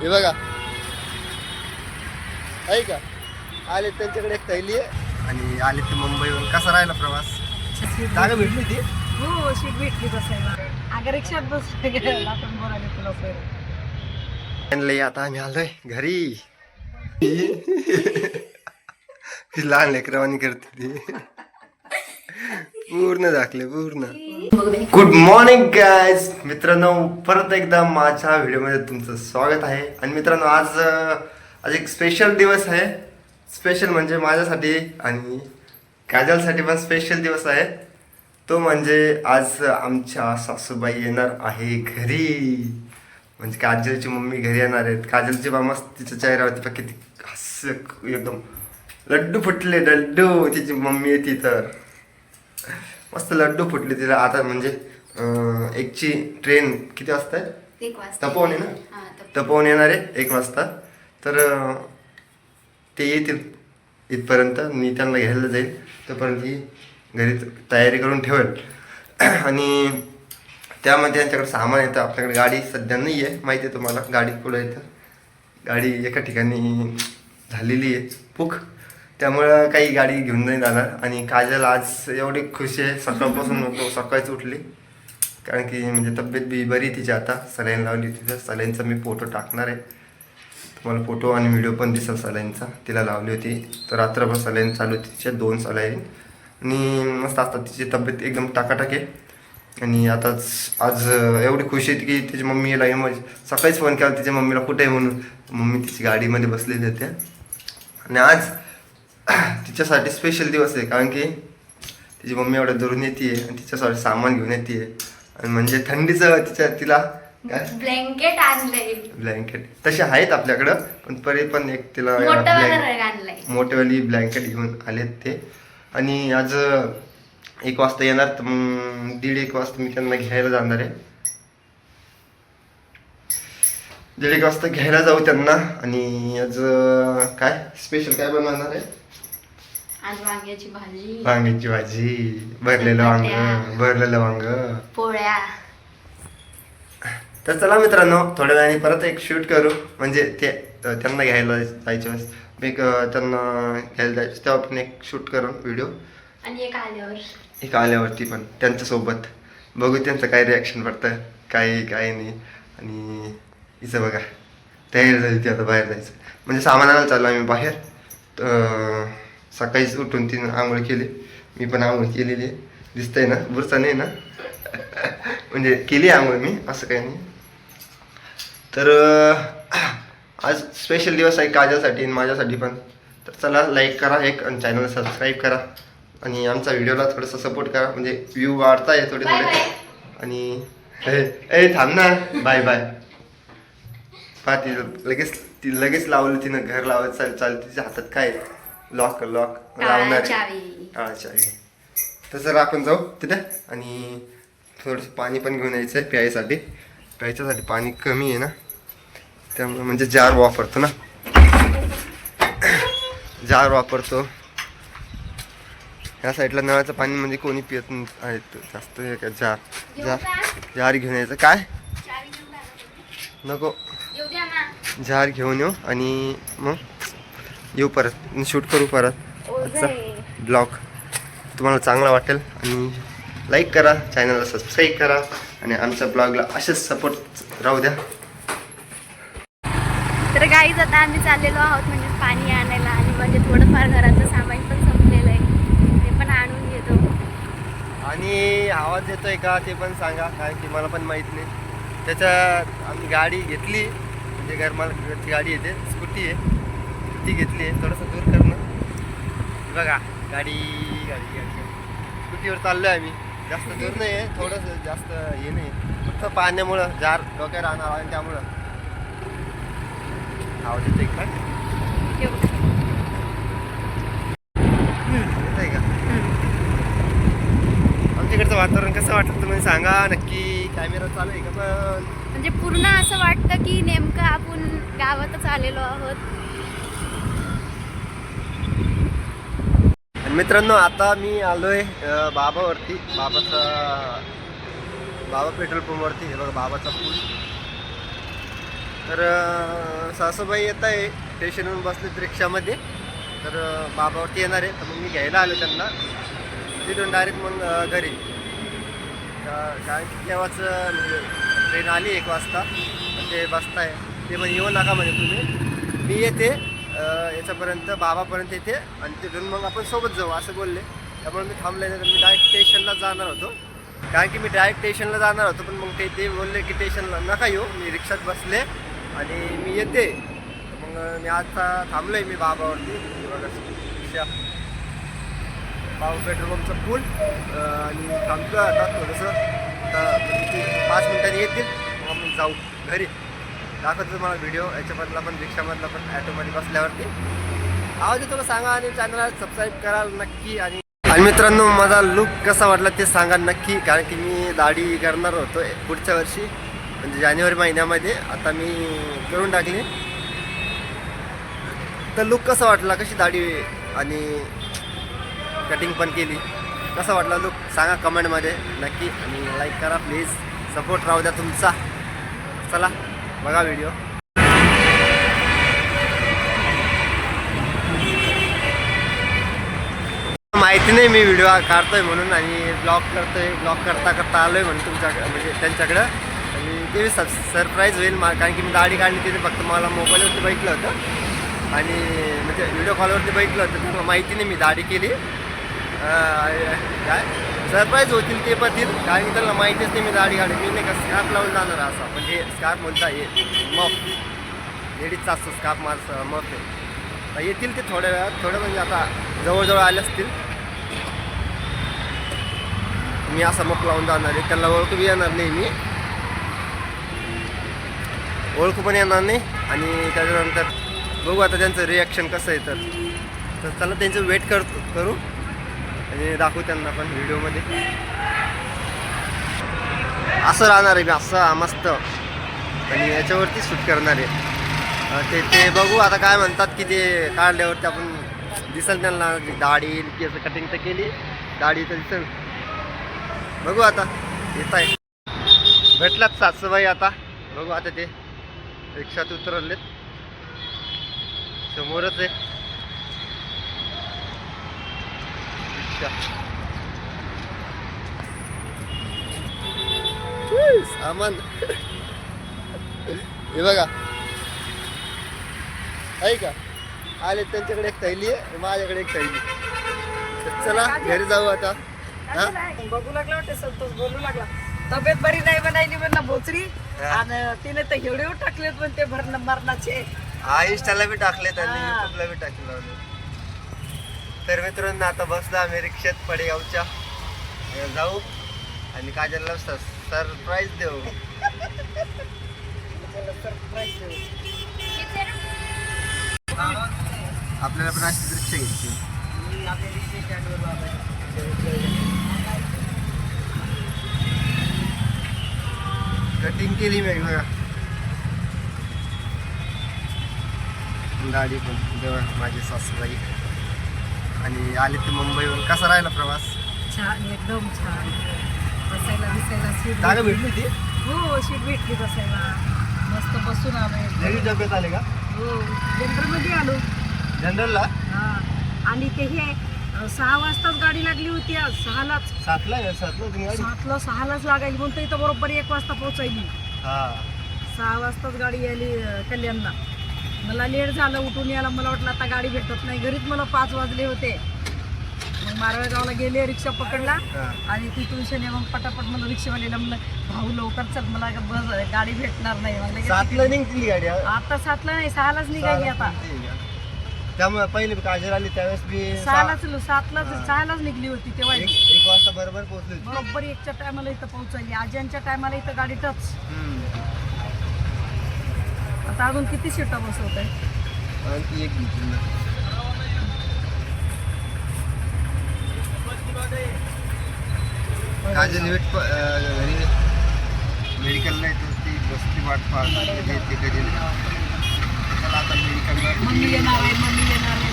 हे बघा. आहे का? आले त्यांच्याकडे एक थैली आहे. आणि आले ते मुंबईहून कसा राहिला प्रवास? जागा भेटली ती हो शीट भेटली बसायला अगं रिक्षात बस आपण बोलायला तुला सर आणलंय आता आम्ही आलोय घरी. लहान लेकरवानी करते ती. पूर्ण झाकले पूर्ण. गुड मॉर्निंग गायज मित्रांनो परत एकदा माझ्या व्हिडिओमध्ये तुमचं स्वागत आहे. आणि मित्रांनो आज आज एक स्पेशल दिवस आहे. स्पेशल म्हणजे माझ्यासाठी आणि काजलसाठी पण स्पेशल दिवस आहे. तो म्हणजे आज आमच्या सासूबाई येणार आहे घरी. म्हणजे काजलची मम्मी घरी येणार आहेत. काजलची मामा तिच्या चेहऱ्यावरती पण किती हास्य एकदम लड्डू फुटले लड्डू तिची मम्मी येते तर. मस्त लड्डू फुटले तिला. आता म्हणजे एकची ट्रेन किती वाजता आहे? तपोवन आहे ना? तप- तपोवन. येणार आहे एक वाजता. तर ते येतील इथपर्यंत. मी त्यांना घ्यायला जाईल. तोपर्यंत ही घरी तयारी करून ठेवेल. आणि त्यामध्ये त्यांच्याकडे सामान येतं. आपल्याकडे गाडी सध्या नाही आहे. माहिती आहे तुम्हाला. गाडी कुठं येतं गाडी एका ठिकाणी झालेली आहे. पुख त्यामुळं काही गाडी घेऊन नाही जाणार. आणि काजल आज एवढी खुशी आहे. सकाळपासून नको सकाळीच उठली. कारण की म्हणजे तब्येत बी बरी तिची आता. सलाईन लावली तिथं. सलाईनचा मी फोटो टाकणार आहे. तुम्हाला फोटो आणि व्हिडिओ पण दिसेल सलाईनचा. तिला लावली होती. तर रात्रभर सलाईन चालू होती तिच्या दोन सलाईन. आणि मस्त असतात तिची तब्येत एकदम टाकाटाक आहे. आणि आताच आज एवढी खुशी आहे की तिची मम्मीला याला म्हणजे सकाळीच फोन केला तिच्या मम्मीला कुठे आहे? म्हणून. मम्मी तिची गाडीमध्ये बसलेली होते आणि आज तिच्यासाठी स्पेशल दिवस आहे कारण की तिची मम्मी एवढ्या दुरून येते आणि तिच्यासाठी सामान घेऊन येते आणि म्हणजे थंडीचं तिच्या तिला काय? ब्लँकेट आणलंय. ब्लँकेट तसे आहेत आपल्याकडं पण परी पण एक तिला मोठेवाली ब्लँकेट घेऊन आलेत ते. आणि आज एक वाजता येणार तर मग दीड एक वाजता मी त्यांना घ्यायला जाणार आहे. दीड एक वाजता घ्यायला जाऊ त्यांना. आणि आज काय? स्पेशल काय बनवणार आहे? आज वांग्याची भाजी. वांग्याची भाजी भरलेलं वांग. भरलेलं वांग. पोळ्या. तर चला मित्रांनो थोड्या वेळाने परत एक शूट करू. म्हणजे ते त्यांना घ्यायला वेळेस मी त्यांना घ्यायला जायचं तेव्हा पण एक शूट करून व्हिडिओ. आणि एक आल्यावर. एक आल्यावरती पण त्यांच्यासोबत. बघू त्यांचं काय रिॲक्शन पडतं काय काय नाही. आणि हिचं बघा तयारी झाली ती आता बाहेर जायचं. म्हणजे सामान आणायला चाललो आम्ही बाहेर. तर सकाळीच उठून तिनं आंघोळ केली. मी पण आंघोळ केलेली आहे. दिसतंय ना? बुरसा नाही ना? म्हणजे केली आंघोळ मी असं काही नाही. तर आज स्पेशल दिवस आहे काजलसाठी आणि माझ्यासाठी पण. तर चला लाईक करा एक आणि चॅनलला सबस्क्राईब करा. आणि आमचा व्हिडिओला थोडंसं सपोर्ट करा. म्हणजे व्ह्यू वाढताय थोडे Bye थोडे. Bye. आणि ए ए, थांब ना. बाय बाय पहा ती लगेच ती लगेच लावलं तिनं घर लावत चाल चाल तिच्या हातात काय लॉक लॉक लावणार. चावी. तर चला आपण जाऊ तिथे. आणि थोडंसं पाणी पण घेऊन यायचं आहे प्यायसाठी. प्यायच्यासाठी पाणी कमी आहे ना. त्यामुळे म्हणजे जार वापरतो ना. जार वापरतो. ह्या साईडला नळाचं पाणी म्हणजे कोणी नाही. आहेत जास्त हे काय जार. जार जार घेऊन यायचं. काय. नको. जार घेऊन येऊ. आणि मग? येऊ परत. शूट करू परत. आजचा ब्लॉग तुम्हाला चांगला वाटेल आणि लाईक करा चॅनलला सबस्क्राईब करा आणि आमच्या ब्लॉगला असेच सपोर्ट राहू द्या. तर गाईज आता आम्ही चाललेलो आहोत म्हणजे पाणी आणायला आणि म्हणजे थोडंफार घराचं सामान पण संपलेलं आहे. ते पण आणून घेतो. आणि आवाज येतोय का ते पण सांगा कारण की मला पण माहीत नाही. त्याच्यात आम्ही गाडी घेतली. म्हणजे घरमालकाची गाडी येते. स्कूटी आहे. ती घेतली आहे थोडंसं दूर करणं. बघा गाडी गाडी गाडी. स्कूटीवर चाललो आहे आम्ही. जास्त दूर नाही आहे थोडंसं जास्त हे नाही फक्त पाण्यामुळं जार डोक्यावर आणा आणि त्यामुळं. आवाज येतोय का येतोय का? आमच्याकडचं वातावरण कसं वाटतं तुम्ही सांगा नक्की कॅमेरा चालू आहे का पण म्हणजे पूर्ण असं वाटतं की नेमकं आपण गावातच आलेलो आहोत आणि मित्रांनो आता मी आलो आहे बाबावरती. बाबाचा बाबा पेट्रोल पंपवरती. हे बघा बाबाचा पूल. तर सासूबाई येत आहे स्टेशनवरून बसलेत रिक्षामध्ये. तर बाबावरती येणार आहे. तर मग मी घ्यायला आलो त्यांना. तिथून डायरेक्ट मग घरी. कारण की तेव्हाच म्हणजे ट्रेन आली एक वाजता. पण ते बसताय. ते म्हणे येऊ नका म्हणे तुम्ही. मी येते. याच्यापर्यंत बाबापर्यंत येते. आणि तिथून मग आपण सोबत जाऊ असं बोलले. त्यामुळे मी थांबले नाही तर मी डायरेक्ट स्टेशनला जाणार होतो. कारण की मी डायरेक्ट स्टेशनला जाणार होतो पण मग ते ते बोलले की स्टेशनला नका येऊ. मी रिक्षात बसले आणि मी येते. मग मी आता थांबलो आहे मी बाबावरती. रिक्षा. बाबा पेट्रोल पंपचं पूल. आणि थांबतो आता थोडंसं. आता पाच मिनटांनी येतील. मग आपण जाऊ घरी. दाखवतो तुम्हाला व्हिडिओ याच्यामधला पण रिक्षामधला पण ॲटोमध्ये बसल्यावरती. आवाज येतो सांगा आणि चॅनलला सबस्क्राईब कराल नक्की. आणि आणि मित्रांनो माझा लुक कसा वाटला ते सांगा नक्की. कारण की मी दाढी करणार होतो पुढच्या वर्षी म्हणजे जानेवारी महिन्यामध्ये. आता मी करून टाकली. तर लुक कसा वाटला? कशी दाढी आणि कटिंग पण केली? कसा वाटला लुक सांगा कमेंटमध्ये नक्की. आणि लाईक करा प्लीज सपोर्ट राहू द्या तुमचा. चला. बघा व्हिडिओ माहिती नाही मी व्हिडिओ काढतोय म्हणून आणि ब्लॉग करतोय ब्लॉग करता करता आलोय म्हणून तुमच्याकडे म्हणजे त्यांच्याकडं. आणि ते सब सरप्राईज होईल मा कारण की मी दाढी काढली तिथे फक्त मला मोबाईलवरती बघितलं होतं. आणि म्हणजे व्हिडिओ कॉलवरती बघितलं होतं माहिती नाही मी दाढी केली. काय? सरप्राईज होतील ते पतील कारण की त्यांना माहितीच नाही मी दाढी काढली मी नाही का स्कार्फ लावून जाणार असा. म्हणजे स्कार्फ म्हणता हे मफ लेडीजचा असतो स्कार्फ माझं मफ आहे. येतील ते थोड्या वेळात. थोडं म्हणजे आता जवळजवळ आले असतील. मी असा मग लावून जाणार आहे. त्यांना ओळखू बी येणार नाही मी. ओळखू पण येणार नाही. आणि त्याच्यानंतर बघू आता त्यांचं रिॲक्शन कसं आहे तर. तर चला त्यांचं वेट करतो करू. आणि दाखवू त्यांना पण व्हिडिओमध्ये. असं राहणार आहे मी असं मस्त. आणि याच्यावरती शूट करणार आहे. ते ते बघू आता काय म्हणतात की ते काढल्यावरती आपण दिसेल त्यांना दाढी की असं कटिंग तर केली. दाढी तर दिसेल. बघू आता येत आहे. भेटलात सासूबाई आता. बघू आता ते. रिक्षात उतरवलेत समोरच आहे. रिक्षा उई, सामान हे बघा. आहे का? आले त्यांच्याकडे एक थैली आहे माझ्याकडे एक थैली. तर चला घरी जाऊ आता. हा? बघू लागला वाटते संतोष बोलू लागला. तब्येत बरी नाही बनायली म्हणा बोचरी हा. आणि तिने तर एवढे टाकलेत पण ते भरण मरणाचे. हा इंस्टाला बी टाकले त्यांनी. युट्यूबला बी टाकलं तर मित्रांनो आता बसलो आम्ही रिक्षात पडेगावच्या. अं, जाऊ. आणि काजलला सरप्राईज देऊ सरप्राईज देऊ. आपल्याला पण अशीच रिक्षा घ्यायची. आपल्या रिक्षा स्टँडवर कटिंग केली मी बघा. गाडी पण जवळ माझी सासूबाई. आणि आले ते मुंबईहून. कसा राहिला प्रवास? छान एकदम छान. बसायला बिसायला सीट जागा भेटली. भेटली ती हो सीट भेटली बसायला. मस्त बसून आलोय लेडीज डब्यात आले का? हो जनरलमध्ये आलो. जनरलला हा. आणि ते हे अ, सहा वाजताच गाडी लागली होती आज सहालाच. सातला आहे, सातला तुम्ही गाडी? सातला सहालाच लागायची म्हणतो इथं बरोबर एक वाजता पोहोचायली. हा. सहा वाजताच गाडी आली अ, कल्याणला. मला लेट झालं उठून यायला मला वाटलं आता गाडी भेटत नाही घरीच मला पाच वाजले होते मग मारळगावला गेले रिक्षा पकडला. आणि तिथून शनी मग पटापट मला रिक्षावालीला म्हणलं भाऊ लवकर चल मला बस गाडी भेटणार नाही म्हणलं की सातला निघली गाडी? आता सातला नाही सहालाच निघाली आता? त्यामुळे पहिले काजल आली त्यावेळेस मी सहालाच सातलाच हा. सहालाच निघली होती तेव्हा एक वाजता बरोबर पोहोचली. बरोबर एकच्या टायमाला इथं पोहोचली आज्यांच्या टायमाला इथं गाडी टच. आता अजून किती सीटा बसवत आहे आणि ती एक घेतली. काजल वेट प- अं, घरी मेडिकलला येतो ती बसती वाट पाहत येते कधी चला आता मेडिकलला येणार आहे मम्मी येणार आहे मम्मी येणार आहे.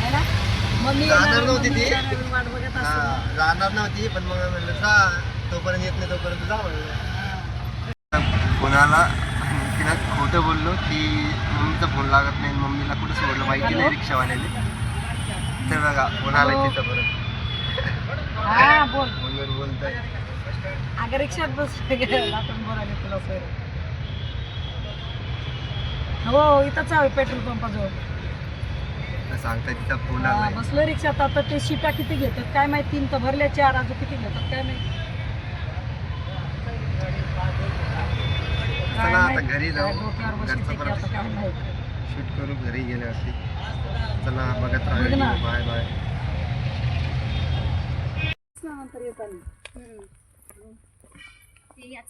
है ना? मम्मी येणार जाणार नव्हती मम्मी ती. येणार आहे, मी वाट बघत हा, जाणार नव्हती पण मग म्हणलं जा तोपर्यंत येत नाही तोपर्यंत जा म्हणलं तिनं खोट बोललो की मम्मीचा फोन लागत नाही मम्मीला कुठं सोडलं माहिती नाही रिक्षावाल्याने. तर बघा फोन आला तिथं परत. हा बोल. फोनवर बोलतोय. अगं रिक्षात बस. आपण बोलायला तुला सोय. हो इथंच आहे पेट्रोल पंपाजवळ. सांगता तिचा फोन आलाय. बसलो रिक्षात. आता ते शिटा किती घेतात काय माहिती? तीन तर भरले चार अजून किती घेतात काय माहिती? चला आता घरी जाऊ. घरचं. शूट करू घरी गेल्यावरती चला बघत. राहा. Bye bye.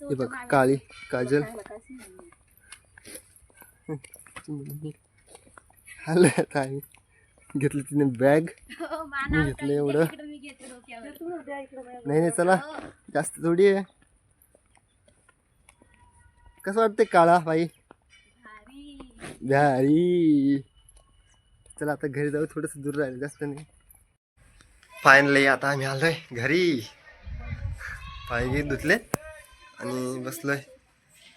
हे बघ. काळी काजल. आलं. आता आम्ही. घेतलं तिने बॅग. हो, मी घेतलं एवढं. नाही नाही चला. जास्त थोडी आहे. कसं वाटतंय काळा बाई भारी. चला आता घरी जाऊ थोडस दूर राहिलं जास्त नाही फायनली आता आम्ही आलोय घरी पाय घे धुतले आणि बसलोय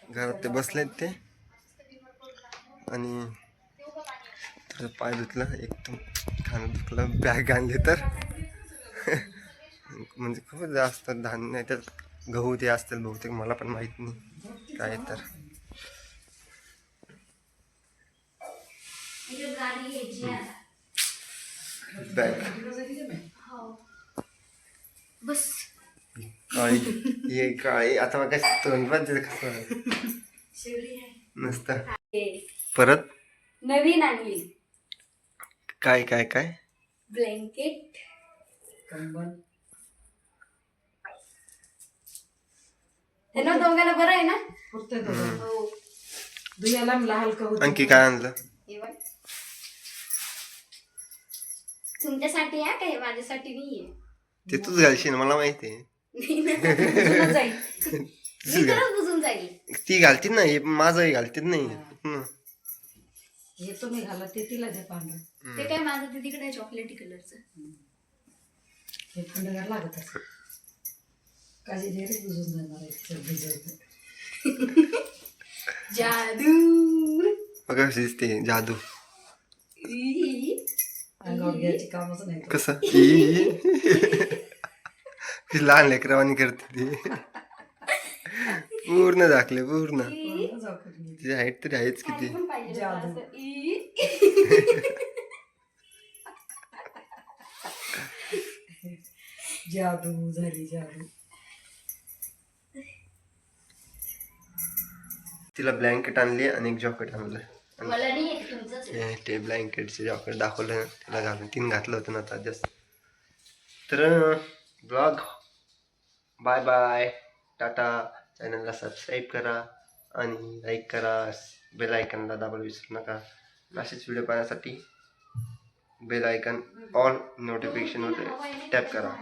घरात ते बसलेत ते आणि थोडं पाय धुतलं एकदम खाणं धुतलं बॅग आणली तर म्हणजे खूप जास्त धान्य त्यात गहू ते असतील बहुतेक मला पण माहीत नाही काय तर. बॅग. हो. बस. काळी ये काळी आता मग काय नसतं परत? नवीन आणली. काय काय काय? ब्लँकेट. त्यांना दोघांना बरं आहे ना? हो. दुयाला मला हलकं होतं आणखी काय आणलं? हे बघ. तुमच्यासाठी आहे का हे? माझ्यासाठी नाहीये. ते तूच घालशील मला माहिती आहे. तुला जाईल. मी बुजून ती घालतीत ना हे माझंही घालतीत नाही हम्म. हे तुम्ही घाला ते तिला द्या पांढरं ते काय माझं ते तिकडे चॉकलेटी कलरचं हे थंडगार लागत असं काळजी डेअरी बुजून जाणार आहे तिचं भिजवतं. जादू बघा कशी दिसते जादू ई. अंगावर घ्यायची कामच नाही कसं ई. ती लहान लेकरवाणी करते ती पूर्ण दाखले पूर्ण करून. तिची हाईट तरी आहेच किती पण पाहिजे जादू. होतं असं. ई. जादू झाली जादू तिला ब्लँकेट आणली आणि एक जॉकेट आणलं ते ब्लँकेटचे जॉकेट दाखवलं तिला घालून. तीन घातलं होतं ना आता जस्ट तर ब्लॉग बाय बाय टाटा चॅनलला सबस्क्राईब करा आणि लाईक करा. बेल आयकनला दाबायला विसरू नका. असेच व्हिडिओ पाहण्यासाठी बेल आयकन ऑल नोटिफिकेशनवर टॅप करा.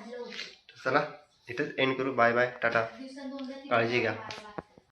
चला इथंच एंड करू. बाय बाय टाटा काळजी घ्या.